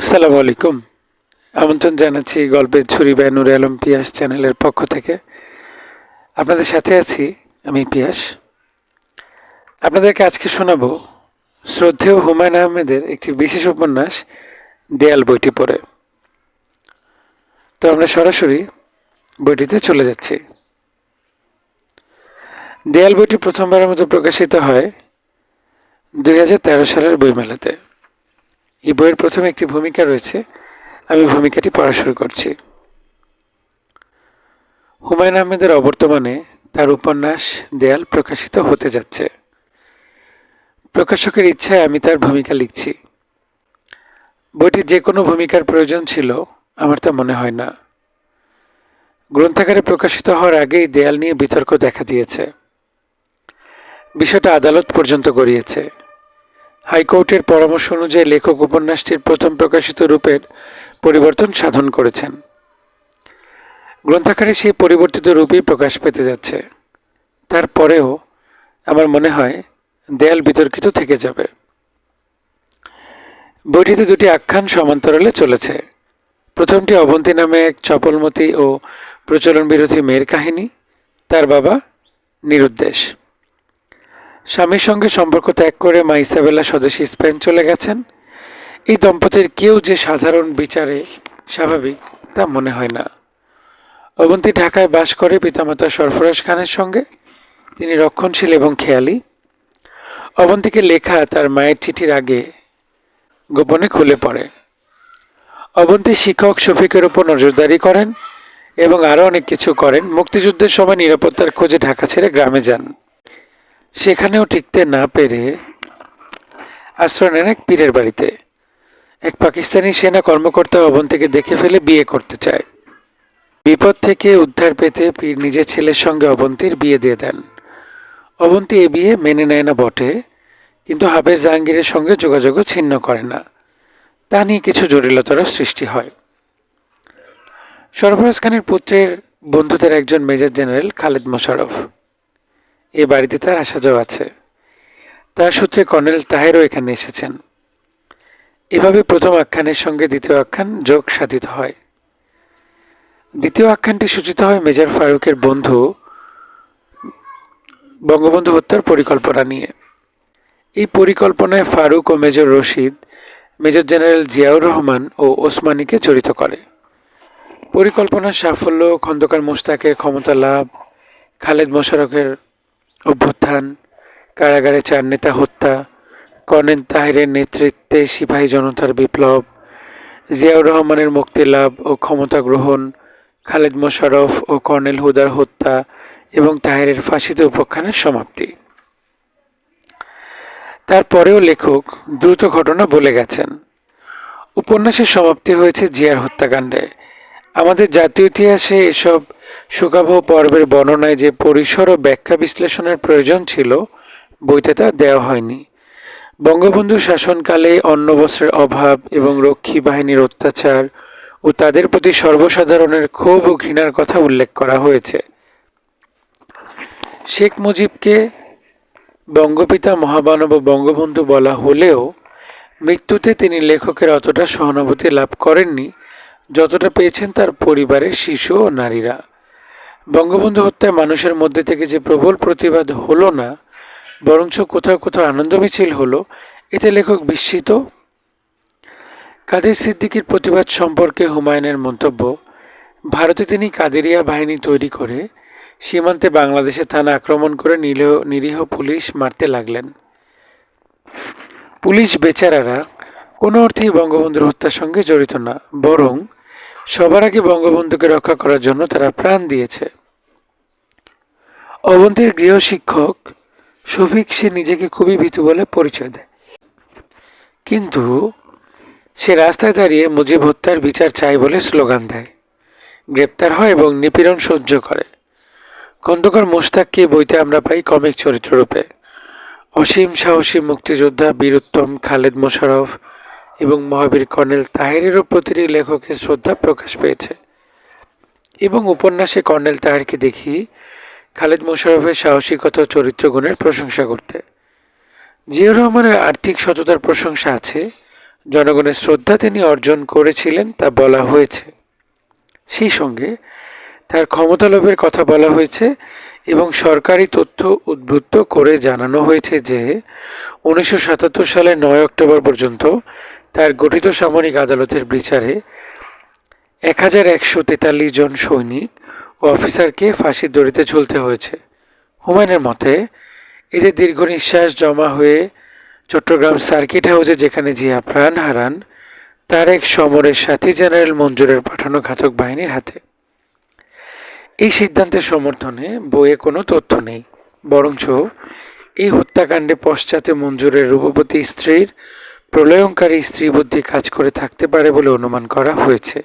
আসসালামু আলাইকুম। আমন্ত্রণ জানাচ্ছি গল্পের ছুরি বা নুরে আলম পিয়াস চ্যানেলের পক্ষ থেকে। আপনাদের সাথে আছি আমি পিয়াস। আপনাদেরকে আজকে শোনাবো শ্রদ্ধেয় হুমায়ুন আহমেদের একটি বিশেষ উপন্যাস, দেয়াল বইটি পড়ে। তো আমরা সরাসরি বইটিতে চলে যাচ্ছি। দেয়াল বইটি প্রথমবারের মতো প্রকাশিত হয় দুই হাজার তেরো সালের বইমেলাতে। এই বইয়ের প্রথমে একটি ভূমিকা রয়েছে। আমি ভূমিকাটি পড়া শুরু করছি। হুমায়ুন আহমেদের অবর্তমানে তার উপন্যাস দেয়াল প্রকাশিত হতে যাচ্ছে। প্রকাশকের ইচ্ছায় আমি তার ভূমিকা লিখছি। বইটির যে কোনো ভূমিকার প্রয়োজন ছিল, আমার তা মনে হয় না। গ্রন্থাগারে প্রকাশিত হওয়ার আগেই দেয়াল নিয়ে বিতর্ক দেখা দিয়েছে। বিষয়টা আদালত পর্যন্ত গড়িয়েছে। হাইকোর্টের পরামর্শ অনুযায়ী লেখক উপন্যাসটির প্রথম প্রকাশিত রূপের পরিবর্তন সাধন করেছেন। গ্রন্থাকারে সেই পরিবর্তিত রূপই প্রকাশ পেতে যাচ্ছে। তারপরেও আমার মনে হয় দেয়াল বিতর্কিত থেকে যাবে। বইটিতে দুটি আখ্যান সমান্তরালে চলেছে। প্রথমটি অবন্তী নামে এক চপলমতি ও প্রচলন বিরোধী মেয়ের কাহিনী, তার বাবা নিরুদ্দেশ। স্বামীর সঙ্গে সম্পর্ক ত্যাগ করে মা ইসাবেলা স্বদেশী স্পেন চলে গেছেন। এই দম্পতির কেউ যে সাধারণ বিচারে স্বাভাবিক তা মনে হয় না। অবন্তী ঢাকায় বাস করে পিতামাতা সরফরাজ খানের সঙ্গে। তিনি রক্ষণশীল এবং খেয়ালি। অবন্তীকে লেখা তার মায়ের চিঠির আগে গোপনে খুলে পড়ে। অবন্তী শিক্ষক শফিকের ওপর নজরদারি করেন এবং আরও অনেক কিছু করেন। মুক্তিযুদ্ধের সময় নিরাপত্তার খোঁজে ঢাকা ছেড়ে গ্রামে যান। সেখানেও টিকতে না পেরে আশ্রয় নেন এক পীরের বাড়িতে। এক পাকিস্তানি সেনা কর্মকর্তা অবন্তীকে দেখে ফেলে বিয়ে করতে চায়। বিপদ থেকে উদ্ধার পেতে পীর নিজের ছেলের সঙ্গে অবন্তীর বিয়ে দিয়ে দেন। অবন্তী এ বিয়ে মেনে নেয় না বটে, কিন্তু হাফেজ জাহাঙ্গীরের সঙ্গে যোগাযোগও ছিন্ন করে না। তা নিয়ে কিছু জটিলতার সৃষ্টি হয়। সরফরাজ খানের পুত্রের বন্ধুদের একজন মেজর জেনারেল খালেদ মোশারফ এ বাড়িতে তার আসা যাওয়া আছে। তার সূত্রে কর্নেল তাহেরও এখানে এসেছেন। এভাবে প্রথম আখ্যানের সঙ্গে দ্বিতীয় আখ্যান যোগ সাধিত হয়। দ্বিতীয় আখ্যানটি সূচিত হয় মেজর ফারুকের বন্ধু, বঙ্গবন্ধু হত্যার পরিকল্পনা নিয়ে। এই পরিকল্পনায় ফারুক ও major Rashid, major general Ziaur Rahman ও ওসমানীকে জড়িত করে। পরিকল্পনার সাফল্য, খন্দকার মোশতাকের ক্ষমতা লাভ, খালেদ মোশারফের অভ্যুত্থান, কারাগারে চার নেতা হত্যা, কর্নেল তাহিরের নেতৃত্বে সিপাহী জনতার বিপ্লব, জিয়াউর রহমানের মুক্তি লাভ ও ক্ষমতা গ্রহণ, খালেদ মোশারফ ও কর্নেল হুদার হত্যা এবং তাহেরের ফাঁসিতে উপাখ্যানের সমাপ্তি। তারপরেও লেখক দ্রুত ঘটনা বলে গেছেন। উপন্যাসের সমাপ্তি হয়েছে জিয়ার হত্যাকাণ্ডে। আমাদের জাতীয় ইতিহাসে এসব শোকাবহ পর্বের বর্ণনায় যে পরিসর ও ব্যাখ্যা বিশ্লেষণের প্রয়োজন ছিল, বইতে তা দেওয়া হয়নি। বঙ্গবন্ধু শাসনকালে অন্ন বস্ত্রের অভাব এবং রক্ষী বাহিনীর অত্যাচার ও তাদের প্রতি সর্বসাধারণের ক্ষোভ ও ঘৃণার কথা উল্লেখ করা হয়েছে। শেখ মুজিবকে বঙ্গপিতা মহামানব বঙ্গবন্ধু বলা হলেও মৃত্যুতে তিনি লেখকের অতটা সহানুভূতি লাভ করেননি। যতটা পেয়েছেন তার পরিবারের শিশু ও নারীরা। বঙ্গবন্ধু হত্যায় মানুষের মধ্যে থেকে যে প্রবল প্রতিবাদ হলো না, বরঞ্চ কোথাও কোথাও আনন্দ মিছিল হলো, এতে লেখক বিস্মিত। কাদের সিদ্দিকির প্রতিবাদ সম্পর্কে হুমায়ুনের মন্তব্য, ভারতে তিনি কাদেরিয়া বাহিনী তৈরি করে সীমান্তে বাংলাদেশে থানা আক্রমণ করে নিরীহ নিরীহ পুলিশ মারতে লাগলেন। পুলিশ বেচারারা কোনো অর্থেই বঙ্গবন্ধুর হত্যার সঙ্গে জড়িত না, বরং সবার আগে বঙ্গবন্ধুকে রক্ষা করার জন্য তারা প্রাণ দিয়েছে। অবন্তীর গৃহশিক্ষক শফিক, সে নিজেকে খুবই ভীতু বলে পরিচয় দেয়। কিন্তু সে রাস্তায় দাঁড়িয়ে মুজিব হত্যার বিচার চাই বলে স্লোগান দেয়। গ্রেপ্তার হয় এবং নিপীড়ন সহ্য করে। খন্দকার মোশতাককে বইতে আমরা পাই কমিক চরিত্ররূপে। অসীম সাহসী মুক্তিযোদ্ধা বীরুত্তম খালেদ মোশারফ এবং মহাবীর কর্নেল তাহেরেরও প্রতিটি লেখকের শ্রদ্ধা প্রকাশ পেয়েছে। এবং উপন্যাসে কর্নেল তাহেরকে দেখি খালেদ মোশারফের সাহসিকতা চরিত্রগুণের প্রশংসা করতে। জিয়াউর রহমানের আর্থিক সততার প্রশংসা আছে, জনগণের শ্রদ্ধা তিনি অর্জন করেছিলেন তা বলা হয়েছে। সেই সঙ্গে তার ক্ষমতা লোভের কথা বলা হয়েছে এবং সরকারি তথ্য উদ্বুদ্ধ করে জানানো হয়েছে যে, উনিশশো সাতাত্তর সালের নয় অক্টোবর পর্যন্ত তার গঠিত সামরিক আদালতের বিচারে এক হাজার একশো তেতাল্লিশ জন সৈনিক ও অফিসারকে ফাঁসির দড়িতে ঝুলতে হয়েছে। হুমায়ুনের মতে এদের দীর্ঘ নিঃশ্বাস জমা হয়ে চট্টগ্রাম সার্কিট হাউসে যেখানে জিয়া প্রাণ হারান, তার এক সমরের সাথী জেনারেল মঞ্জুরের পাঠানো ঘাতক বাহিনীর হাতে। এই সিদ্ধান্তের সমর্থনে বইয়ে কোনো তথ্য নেই, বরঞ্চ এই হত্যাকাণ্ডে পশ্চাতে মঞ্জুরের রূপবতী স্ত্রীর প্রলয়ঙ্কারী স্ত্রী বুদ্ধি কাজ করে থাকতে পারে বলে অনুমান করা হয়েছে।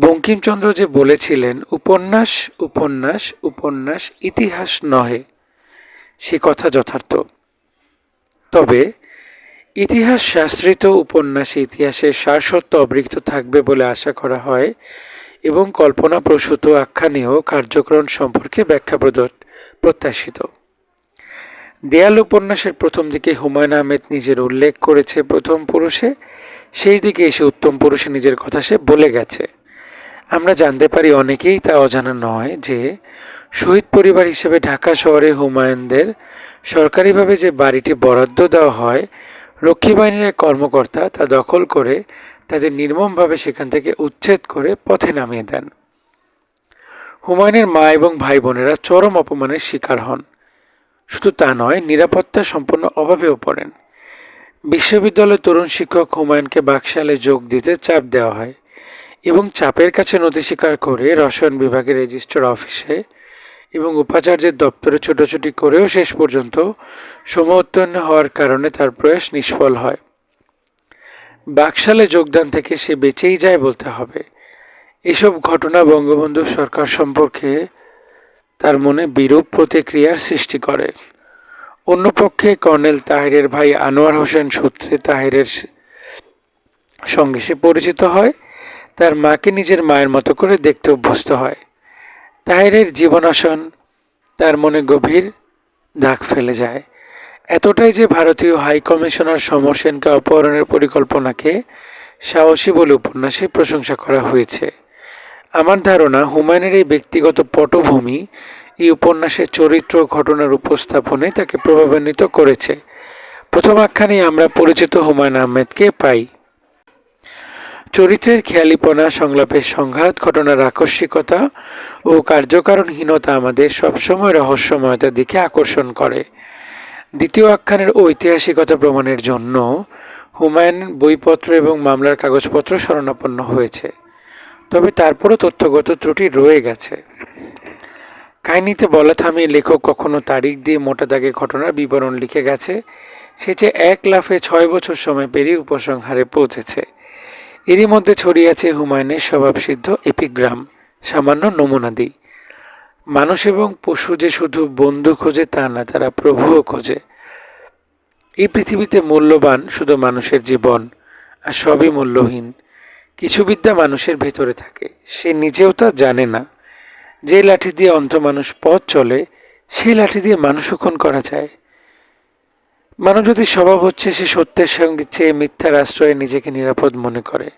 বঙ্কিমচন্দ্র যে বলেছিলেন, উপন্যাস উপন্যাস উপন্যাস, ইতিহাস নহে, সে কথা যথার্থ। তবে ইতিহাস শাস্ত্রিত, উপন্যাসে ইতিহাসের সারসত্ব অবৃক্ত থাকবে বলে আশা করা হয় এবং কল্পনাপ্রসূত আখ্যানেও কার্যক্রম সম্পর্কে ব্যাখ্যা প্রত্যাশিত। দেয়াল উপন্যাসের প্রথম দিকে হুমায়ুন আহমেদ নিজের উল্লেখ করেছে প্রথম পুরুষে শেষ দিকে এসে উত্তম পুরুষে নিজের কথা সে বলে গেছে। আমরা জানতে পারি অনেকেই তা অজানা নয় যে, শহীদ পরিবার হিসেবে ঢাকা শহরে হুমায়ুনদের সরকারিভাবে যে বাড়িটি বরাদ্দ দেওয়া হয়, রক্ষী বাহিনীর এক কর্মকর্তা তা দখল করে তাদের নির্মমভাবে সেখান থেকে উচ্ছেদ করে পথে নামিয়ে দেন। হুমায়ুনের মা এবং ভাই বোনেরা চরম অপমানের শিকার হন। শুধু তা নয়, নিরাপত্তা সম্পূর্ণ অভাবেও পড়েন। বিশ্ববিদ্যালয়ের তরুণ শিক্ষক হুমায়ুনকে বাকশালে যোগ দিতে চাপ দেওয়া হয় এবং চাপের কাছে নথি স্বীকার করে রসায়ন বিভাগের রেজিস্ট্রার অফিসে এবং উপাচার্যের দপ্তরে ছোটাছুটি করেও শেষ পর্যন্ত সমোত্তীর্ণ হওয়ার কারণে তার প্রয়াস নিষ্ফল হয়। বাকশালে যোগদান থেকে সে বেঁচেই যায় বলতে হবে। এসব ঘটনা বঙ্গবন্ধু সরকার সম্পর্কে তার মনে বিরূপ প্রতিক্রিয়ার সৃষ্টি করে। অন্যপক্ষে কর্নেল তাহিরের ভাই আনোয়ার হোসেন সূত্রে তাহিরের সঙ্গে সে পরিচিত হয়। তার মাকে নিজের মায়ের মতো করে দেখতে অভ্যস্ত হয়। তাহিরের জীবনাসন তার মনে গভীর দাগ ফেলে যায়। এতটাই যে ভারতীয় হাই কমিশনার সমর সেনকে অপহরণের পরিকল্পনাকে সাহসী বলে উপন্যাসে প্রশংসা করা হয়েছে। আমার ধারণা হুমায়ুনের এই ব্যক্তিগত পটভূমি এই উপন্যাসের চরিত্র ঘটনার উপস্থাপনে তাকে প্রভাবান্বিত করেছে। প্রথম আখ্যানে আমরা পরিচিত হুমায়ুন আহমেদকে পাই। চরিত্রের খেয়ালিপনা, সংলাপের সংঘাত, ঘটনার আকস্মিকতা ও কার্যকারণহীনতা আমাদের সবসময় রহস্যময়তার দিকে আকর্ষণ করে। দ্বিতীয় আখ্যানের ঐতিহাসিকতা প্রমাণের জন্য হুমায়ুন বইপত্র এবং মামলার কাগজপত্র শরণাপন্ন হয়েছে। তবে তারপরও তথ্যগত ত্রুটি রয়ে গেছে। কাহিনীতে বলা থামিয়ে লেখক কখনো তারিখ দিয়ে মোটা দাগে ঘটনার বিবরণ লিখে গেছে, সে যে এক লাফে ছয় বছর সময় পেরিয়ে উপসংহারে পৌঁছেছে। এরই মধ্যে ছড়িয়ে আছে হুমায়ুনের স্বভাবসিদ্ধ এপিগ্রাম, সামান্য নমুনা দিই। মানুষ এবং পশু যে শুধু বন্ধু খোঁজে তা না, তারা প্রভুও খোঁজে। এই পৃথিবীতে মূল্যবান শুধু মানুষের জীবন, আর সবই মূল্যহীন। কিছু বিদ্যা মানুষের ভেতরে থাকে। সে নিজেও তা জানে না। যে লাঠি দিয়ে অন্ধ মানুষ পথ চলে, সেই লাঠি দিয়ে মানুষও খুন করা যায়। মানব যদি স্বভাব হচ্ছে, সে সত্যের সঙ্গে চেয়ে মিথ্যার আশ্রয়ে নিজেকে নিরাপদ মনে করে।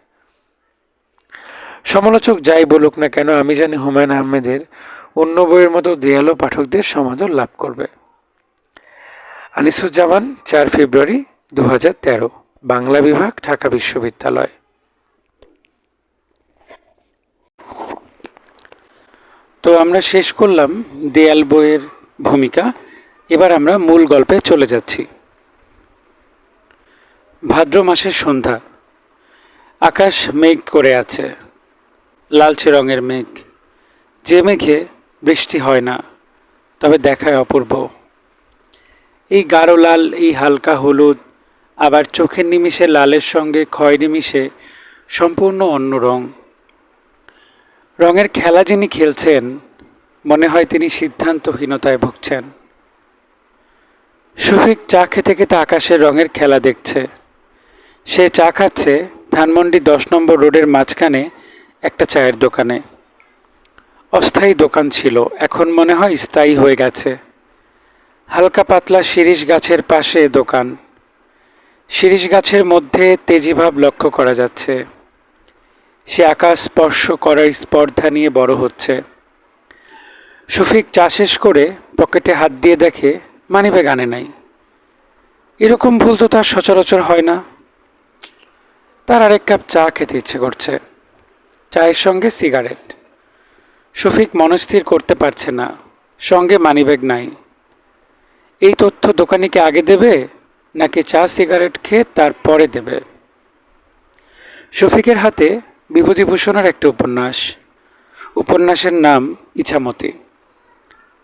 সমালোচক যাই বলুক না কেন, আমি জানি হুমায়ুন আহমেদের অন্য বইয়ের মতো দেয়ালো পাঠকদের সমাদর লাভ করবে। আনিসুজ্জামান, চার ফেব্রুয়ারি দু বাংলা বিভাগ, ঢাকা বিশ্ববিদ্যালয়। তো আমরা শেষ করলাম দেয়াল বইয়ের ভূমিকা। এবার আমরা মূল গল্পে চলে যাচ্ছি। ভাদ্র মাসের সন্ধ্যা। আকাশ মেঘ করে আছে। লালচে রঙের মেঘ। যে মেঘে বৃষ্টি হয় না, তবে দেখায় অপূর্ব। এই গাঢ় লাল, এই হালকা হলুদ, আবার চোখের নিমিষে লালের সঙ্গে ক্ষয় নিমিষে সম্পূর্ণ অন্য রং। রঙের খেলা যিনি খেলছেন, মনে হয় তিনি সিদ্ধান্তহীনতায় ভুগছেন। শফিক চা খেতে খেতে আকাশের রঙের খেলা দেখছে। সে চা খাচ্ছে ধানমন্ডি দশ নম্বর রোডের মাঝখানে একটা চায়ের দোকানে। অস্থায়ী দোকান ছিল, এখন মনে হয় স্থায়ী হয়ে গেছে। হালকা পাতলা শিরিষ গাছের পাশে দোকান। শিরিষ গাছের মধ্যে তেজিভাব লক্ষ্য করা যাচ্ছে। সে আকাশ স্পর্শ করার স্পর্ধা নিয়ে বড় হচ্ছে। শফিক চা শেষ করে পকেটে হাত দিয়ে দেখে মানিব্যাগ আনে নাই। এরকম ভুল তো তার সচরাচর হয় না। তার আরেক কাপ চা খেতে ইচ্ছে করছে। চায়ের সঙ্গে সিগারেট। শফিক মনস্থির করতে পারছে না। সঙ্গে মানিব্যাগ নাই। এই তথ্য দোকানিকে আগে দেবে, নাকি চা, সিগারেট খেয়ে তারপরে দেবে? শফিকের হাতে বিভূতিভূষণের একটা উপন্যাস। উপন্যাসের নাম ইছামতি।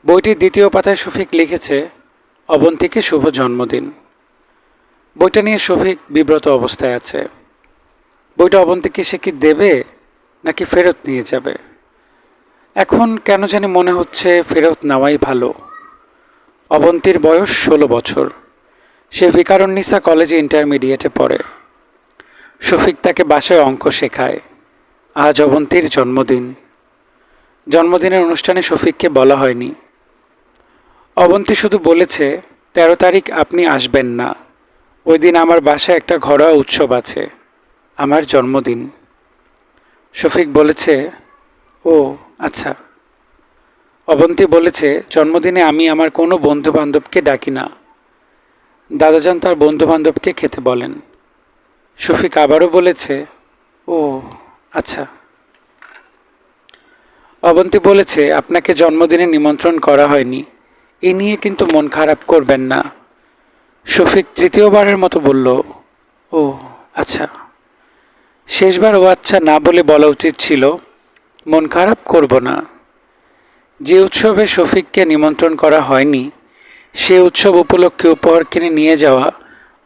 বইটির দ্বিতীয় পাতায় শফিক লিখেছে, অবন্তীকে শুভ জন্মদিন। বইটা নিয়ে শফিক বিব্রত অবস্থায় আছে। বইটা অবন্তীকে সে কি দেবে, নাকি ফেরত নিয়ে যাবে? এখন কেন জানি মনে হচ্ছে ফেরত নেওয়াই ভালো। অবন্তীর বয়স ষোলো বছর। সে ভিকারুন্নিসা কলেজে ইন্টারমিডিয়েটে পড়ে। শফিক তাকে বাসায় অঙ্ক শেখায়। আজ অবন্তীর জন্মদিন। জন্মদিনের অনুষ্ঠানে শফিককে বলা হয়নি। অবন্তী শুধু বলেছে, তেরো তারিখ আপনি আসবেন না। ওই দিন আমার বাসায় একটা ঘরোয়া উৎসব আছে। আমার জন্মদিন। শফিক বলেছে, ও আচ্ছা। অবন্তী বলেছে, জন্মদিনে আমি আমার কোনো বন্ধু বান্ধবকে ডাকি না। দাদাজান তার বন্ধু বান্ধবকে খেতে বলেন। শফিক আবারও বলেছে, ও আচ্ছা। অবন্তী বলেছে, আপনাকে জন্মদিনে নিমন্ত্রণ করা হয়নি। এ নিয়ে কিন্তু মন খারাপ করবেন না। শফিক তৃতীয়বারের মতো বলল, ও আচ্ছা। শেষবার ও আচ্ছা না বলে বলা উচিত ছিল, মন খারাপ করব না। যে উৎসবে শফিককে নিমন্ত্রণ করা হয়নি, সে উৎসব উপলক্ষে উপহার কিনে নিয়ে যাওয়া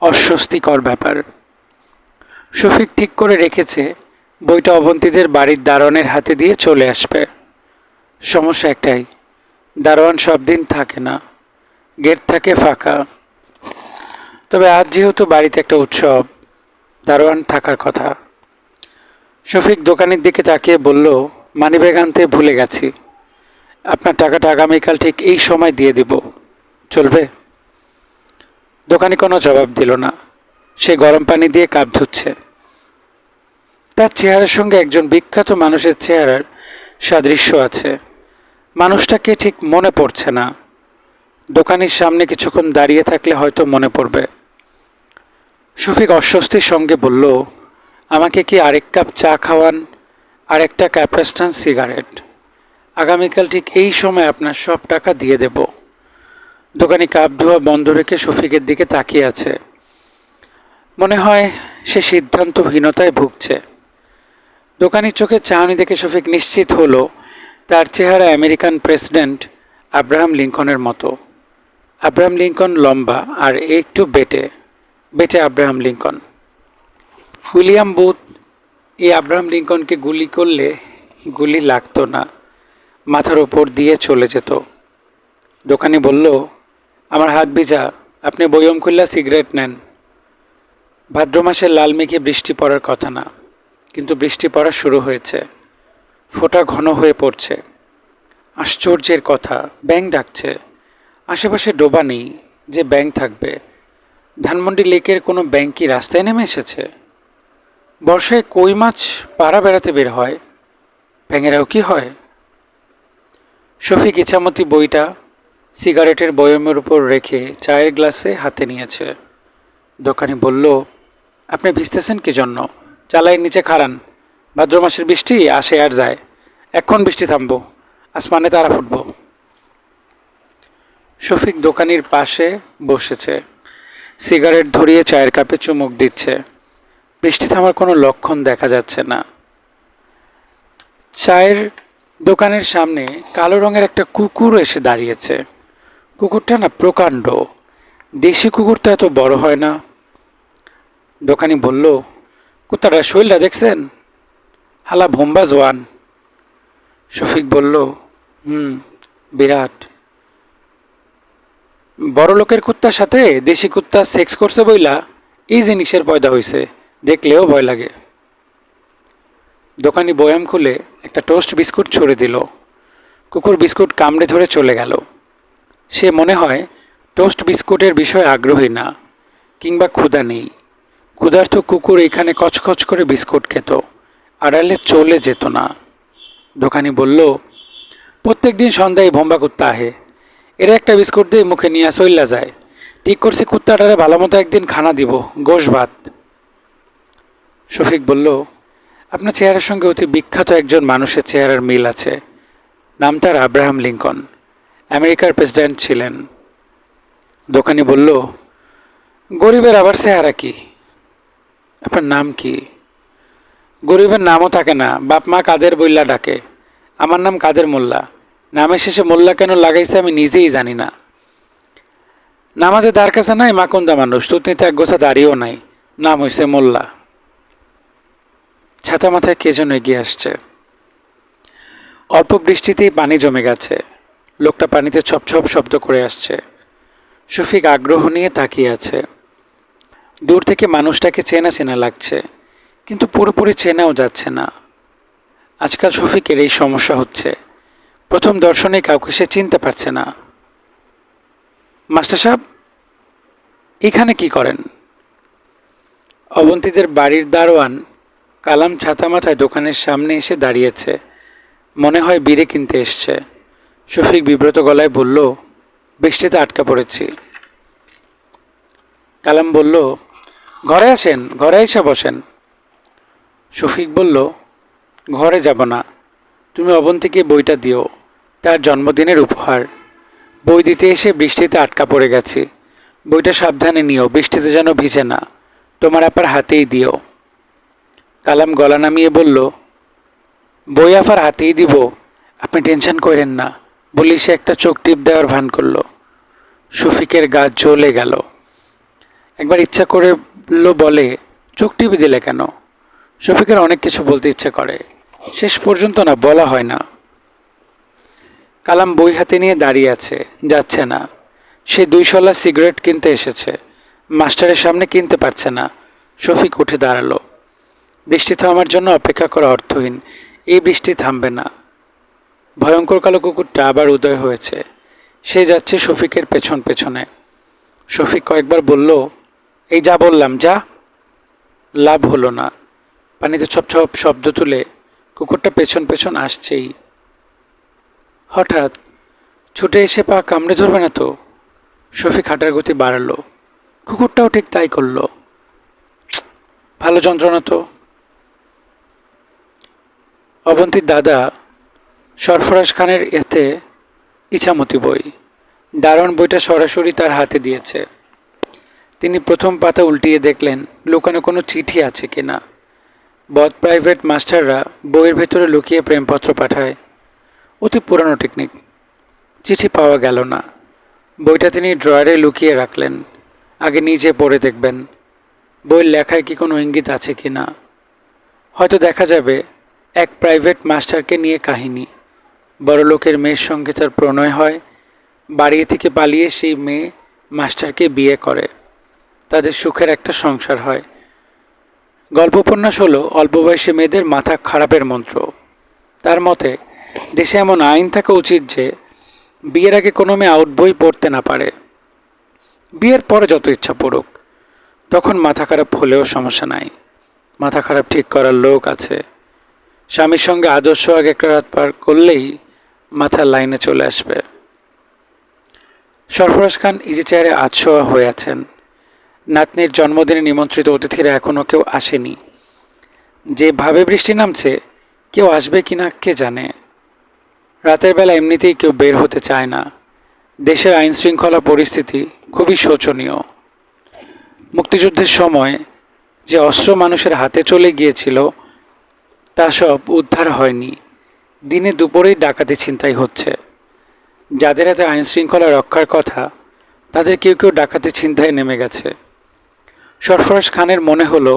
অস্বস্তিকর ব্যাপার। শফিক ঠিক করে রেখেছে বইটা অবন্তীদের বাড়ির দারোয়ানের হাতে দিয়ে চলে আসবে। সমস্যা একটাই, দারোয়ান সব দিন থাকে না, গেট থাকে ফাঁকা। তবে আজ যেহেতু বাড়িতে একটা উৎসব, দারোয়ান থাকার কথা। শফিক দোকানের দিকে তাকিয়ে বলল, মানিব্যাগ আনতে ভুলে গেছি। আপনার টাকাটা আগামীকাল ঠিক এই সময় দিয়ে দিব। চলবে? দোকানি কোনো জবাব দিল না। সে গরম পানি দিয়ে কাপ ধুচ্ছে। তার চেহারার সঙ্গে একজন বিখ্যাত মানুষের চেহারার সাদৃশ্য আছে। মানুষটাকে ঠিক মনে পড়ছে না। দোকানের সামনে কিছুক্ষণ দাঁড়িয়ে থাকলে হয়তো মনে পড়বে। শফিক অস্বস্তির সঙ্গে বলল, আমাকে কি আরেক কাপ চা খাওয়ান? আর একটা ক্যাপাস্টান সিগারেট। আগামীকাল ঠিক এই সময় আপনার সব টাকা দিয়ে দেব। দোকানি কাপ ধোয়া বন্ধ রেখে শফিকের দিকে তাকিয়ে আছে। মনে হয় সে সিদ্ধান্তহীনতায় ভুগছে। দোকানির চোখে চাহনি দেখে শফিক নিশ্চিত হলো, তার চেহারা আমেরিকান প্রেসিডেন্ট আব্রাহাম লিঙ্কনের মতো। আব্রাহাম লিঙ্কন লম্বা আর একটু বেটে বেটে আব্রাহাম লিঙ্কন। উইলিয়াম বুথ, এই আব্রাহাম লিঙ্কনকে গুলি করলে গুলি লাগতো না, মাথার ওপর দিয়ে চলে যেত। দোকানি বলল, আমার হাত ভিজা, আপনি বয়ম খুললা সিগারেট নেন। ভাদ্র মাসে লাল মেঘে বৃষ্টি পড়ার কথা না। কিন্তু বৃষ্টি পড়া শুরু হয়েছে। ফোঁটা ঘন হয়ে পড়ছে। আশ্চর্যের কথা ব্যাং ডাকছে। আশেপাশে ডোবা নেই যে ব্যাং থাকবে। ধানমন্ডি লেকের কোনো ব্যাং কি রাস্তায় নেমে এসেছে? বর্ষায় কই মাছ পাড়া বেড়াতে বের হয়? ব্যাঙেরাও কি হয়? শফিক ইছামতি বইটা সিগারেটের বয়মের উপর রেখে চায়ের গ্লাসে হাতে নিয়েছে। দোকানি বলল, আপনি ভিজতেছেন কি জন্য? চালাইয়ের নিচে খাড়ান। ভাদ্র মাসের বৃষ্টি আসে আর যায়। এখন বৃষ্টি থামবো, আসমানে তারা ফুটব। শফিক দোকানির পাশে বসেছে। সিগারেট ধরিয়ে চায়ের কাপে চুমুক দিচ্ছে। বৃষ্টি থামার কোনো লক্ষণ দেখা যাচ্ছে না। চায়ের দোকানের সামনে কালো রঙের একটা কুকুর এসে দাঁড়িয়েছে। কুকুরটা না প্রকাণ্ড। দেশি কুকুরটা এত বড় হয় না। দোকানি বলল কুত্তাটা শৈলটা দেখছেন? হালা ভোম্বা জোয়ান। শফিক বলল, হুম, বিরাট। বড় লোকের কুত্তার সাথে দেশি কুত্তা সেক্স করছে বইলা এই জিনিসের পয়দা হয়েছে দেখলেও ভয় লাগে। দোকানি বয়াম খুলে একটা টোস্ট বিস্কুট ছড়ে দিল। কুকুর বিস্কুট কামড়ে ধরে চলে গেল। সে মনে হয় টোস্ট বিস্কুটের বিষয়ে আগ্রহী না, কিংবা ক্ষুধা নেই। ক্ষুধার্ত কুকুর এখানে কচকচ করে বিস্কুট খেত, আড়ালে চলে যেত না। দোকানি বলল, প্রত্যেক দিন সন্ধ্যায় ভম্বা কুত্তা আহে। এরা একটা বিস্কুট দিয়ে মুখে নিয়ে চইল্লা যায়। ঠিক করছি কুত্তাটারে ভালো মতো একদিন খানা দিব, গোশ ভাত। শফিক বলল, আপনার চেহারার সঙ্গে অতি বিখ্যাত একজন মানুষের চেহারার মিল আছে। নাম তার আব্রাহাম লিঙ্কন। আমেরিকার প্রেসিডেন্ট ছিলেন। দোকানি বলল, গরিবের আবার চেহারা কি? আপনার নাম কি? গরিবের নামও থাকে না। বাপ মা কাদের বইল্লা ডাকে? আমার নাম কাদের মোল্লা? নামের শেষে মোল্লা কেন লাগাইছে আমি নিজেই জানি না। নামাজে দাঁড় কাছে নাই, মাকুন্দা মানুষ। তুতনিতে এক গোছা দাঁড়িয়েও নাই। নাম হইছে মোল্লা। ছাতা মাথায় কে যেন এগিয়ে আসছে। অল্প বৃষ্টিতেই পানি জমে গেছে। লোকটা পানিতে ছপ ছপ শব্দ করে আসছে। শফিক আগ্রহ নিয়ে তাকিয়ে আছে। দূর থেকে মানুষটাকে চেনা চেনা লাগছে, কিন্তু পুরোপুরি চেনাও যাচ্ছে না। আজকাল শফিকের এই সমস্যা হচ্ছে। প্রথম দর্শনে কাউকে সে চিনতে পারছে না। মাস্টার সাহেব, এখানে কি করেন? অবন্তীদের বাড়ির দারোয়ান কালাম ছাতা মাথায় দোকানের সামনে এসে দাঁড়িয়েছে। মনে হয় বিড়ে কিনতে এসছে। শফিক বিব্রত গলায় বলল বৃষ্টিতে আটকা পড়েছি। কালাম বলল ঘরে আসেন, ঘরে এসে বসেন। শফিক বলল, ঘরে যাব না। তুমি অবন্তীকে বইটা দিও। তার জন্মদিনের উপহার। বই দিতে এসে বৃষ্টিতে আটকা পড়ে গেছি। বইটা সাবধানে নিও, বৃষ্টিতে যেন ভিজে না। তোমার আপার হাতেই দিও। কালাম গলা নামিয়ে বলল, বই আফার হাতেই দিব। আপনি টেনশন করেন না। বলি সে একটা চোখ টিপ দেওয়ার ভান করল। শফিকের গা জ্বলে গেল। একবার ইচ্ছা করল বলে, চোখ টিপে দিলে কেন? শফিকের অনেক কিছু বলতে ইচ্ছে করে। শেষ পর্যন্ত না বলা হয় না। কালাম বই হাতে নিয়ে দাঁড়িয়ে আছে, যাচ্ছে না। সে দুইশলা সিগারেট কিনতে এসেছে। মাস্টারের সামনে কিনতে পারছে না। শফিক উঠে দাঁড়াল। বৃষ্টি থামার জন্য অপেক্ষা করা অর্থহীন। এই বৃষ্টি থামবে না। ভয়ঙ্কর কালো কুকুরটা আবার উদয় হয়েছে। সে যাচ্ছে শফিকের পেছন পেছনে। শফিক কয়েকবার বলল এই যা বললাম, যা লাভ হলো না। পানিতে ছপ ছপ শব্দ তুলে কুকুরটা পেছন পেছন আসছেই। হঠাৎ ছুটে এসে পা কামড়ে ধরবে না তো? শফিক হাঁটার গতি বাড়ালো। কুকুরটাও ঠিক তাই করল। ভালো যন্ত্রণা তো। অবন্তীর দাদা সরফরাজ খানের এতে ইছামতি বই। দারুণ বইটা সরাসরি তার হাতে দিয়েছে। তিনি প্রথম পাতা উল্টিয়ে দেখলেন, লুকানো কোনো চিঠি আছে কি না? বদ প্রাইভেট মাস্টাররা বইয়ের ভেতরে লুকিয়ে প্রেমপত্র পাঠায়। অতি পুরানো টেকনিক। চিঠি পাওয়া গেল না। বইটা তিনি ড্রয়ারে লুকিয়ে রাখলেন। আগে নিজে পড়ে দেখবেন। বইয়ের লেখায় কি কোনো ইঙ্গিত আছে কি না? হয়তো দেখা যাবে, এক প্রাইভেট মাস্টারকে নিয়ে কাহিনী। বড়লোকের মেয়ের সঙ্গে তার প্রণয় হয়। বাড়ি থেকে পালিয়ে সেই মেয়ে মাস্টারকে বিয়ে করে। তাদের সুখের একটা সংসার হয়। গল্প উপন্যাস হলো অল্প বয়সী মেয়েদের মাথা খারাপের মন্ত্র। তার মতে, দেশে এমন আইন থাকা উচিত যে, বিয়ের আগে কোনো মেয়ে আউট বই পড়তে না পারে। বিয়ের পরে যত ইচ্ছা পড়ুক, তখন মাথা খারাপ হলেও সমস্যা নাই। মাথা খারাপ ঠিক করার লোক আছে। স্বামীর সঙ্গে আদর্শ আগে একটা রাত পার করলেই মাথার লাইনে চলে আসবে। সরফরাজ খান ইজি চেয়ারে আতশোয়া হয়ে আছেন নাতনির জন্মদিনে নিমন্ত্রিত অতিথিরা এখনও কেউ আসেনি। যেভাবে বৃষ্টি নামছে, কেউ আসবে কিনা কে জানে। রাতের বেলা এমনিতেই কেউ বের হতে চায় না। দেশের আইন শৃঙ্খলা পরিস্থিতি খুবই শোচনীয়। মুক্তিযুদ্ধের সময় যে অস্ত্র মানুষের হাতে চলে গিয়েছিল, তা সব উদ্ধার হয়নি। দিনে দুপুরেই ডাকাতি ছিনতাই হচ্ছে। যাদের হাতে আইন শৃঙ্খলা রক্ষার কথা, তাদের কেউ কেউ ডাকাতি ছিনতাই নেমে গেছে। সরফরাজ খানের মনে হলো,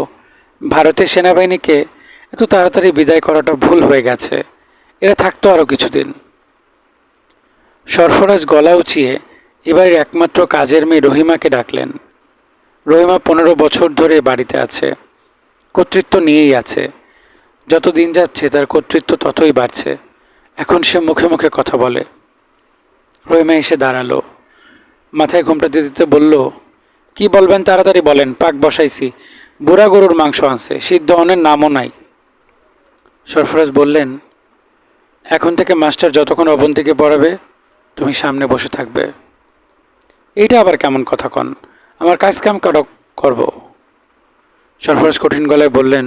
ভারতের সেনাবাহিনীকে এত তাড়াতাড়ি বিদায় করাটা ভুল হয়ে গেছে। এরা থাকতো আরও কিছুদিন। সরফরাজ গলা উঁচিয়ে এবারের একমাত্র কাজের মেয়ে রহিমাকে ডাকলেন। রহিমা পনেরো বছর ধরে বাড়িতে আছে, কর্তৃত্ব নিয়েই আছে। যত দিন যাচ্ছে, তার কর্তৃত্ব ততই বাড়ছে। এখন সে মুখে মুখে কথা বলে। রহিমা এসে দাঁড়াল। মাথায় ঘুমটা দিতে দিতে বলল কি বলবেন তাড়াতাড়ি বলেন, পাক বসাইছি। বুড়া গরুর মাংস আনছে, সিদ্ধ অনের নামও নাই। সরফরাজ বললেন, এখন থেকে মাস্টার যতক্ষণ অবন্তীকে পড়াবে, তুমি সামনে বসে থাকবে। এইটা আবার কেমন কথা কন? আমার কাজ কাম করো, করব। সরফরাজ কঠিন গলায় বললেন,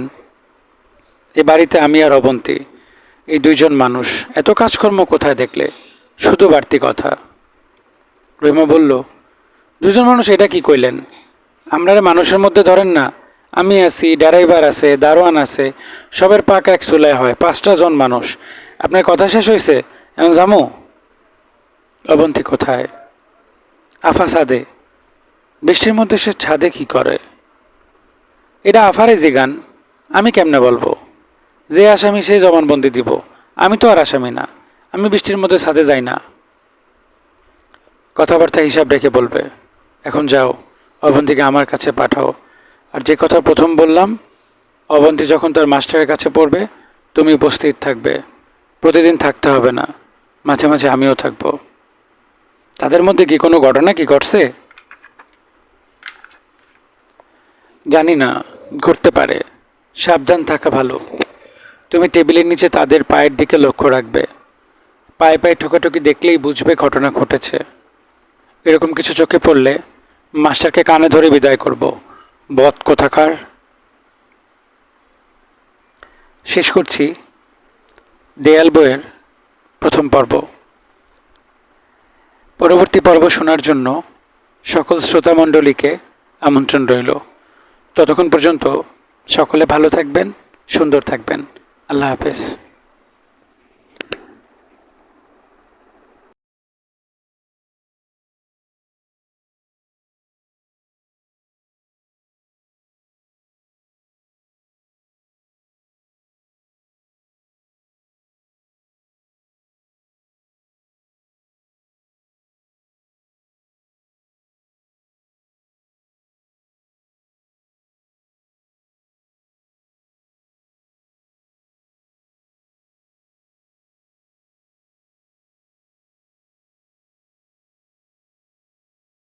এ বাড়িতে আমি আর অবন্তী, এই দুইজন মানুষ, এত কাজকর্ম কোথায় দেখলে? শুধু বাড়তি কথা। রহিমা বলল দুজন মানুষ এটা কি কইলেন? আপনারা মানুষের মধ্যে ধরেন না, আমি আছি, ড্রাইভার আছে, দারোয়ান আছে, সবের পাক এক চুলায় হয়, পাঁচটা জন মানুষ। আপনার কথা শেষ হয়েছে এখন জামো অবন্তী কোথায়? আফা সাদে বৃষ্টির মধ্যে সে ছাদে কি করে? এটা আফারে জিগান আমি কেমনে বলব? যে আসামি সে জবানবন্দি দিব। আমি তো আর আসামি না। আমি বৃষ্টির মধ্যে ছাদে যাই না। কথাবার্তা হিসাব রেখে বলবে। এখন যাও, অবন্তীকে আমার কাছে পাঠাও। আর যে কথা প্রথম বললাম, অবন্তী যখন তার মাস্টারের কাছে পড়বে, তুমি উপস্থিত থাকবে। প্রতিদিন থাকতে হবে না, মাঝে মাঝে আমিও থাকব। তাদের মধ্যে কি কোনো ঘটনা কি ঘটছে? জানি না, ঘটতে পারে। সাবধান থাকা ভালো। তুমি টেবিলের নিচে তাদের পায়ের দিকে লক্ষ্য রাখবে। পায়ে পায়ে ঠোকাঠুকি দেখলেই বুঝবে ঘটনা ঘটেছে। এরকম কিছু চোখে পড়লে মাস্টারকে কানে ধরে বিদায় করব। বধ কোথাকার। শেষ করছি দেয়াল বইয়ের প্রথম পর্ব। পরবর্তী পর্ব শোনার জন্য সকল শ্রোতামণ্ডলীকে আমন্ত্রণ রইল। ততক্ষণ পর্যন্ত সকলে ভালো থাকবেন, সুন্দর থাকবেন। আল্লাহ হাফেজ।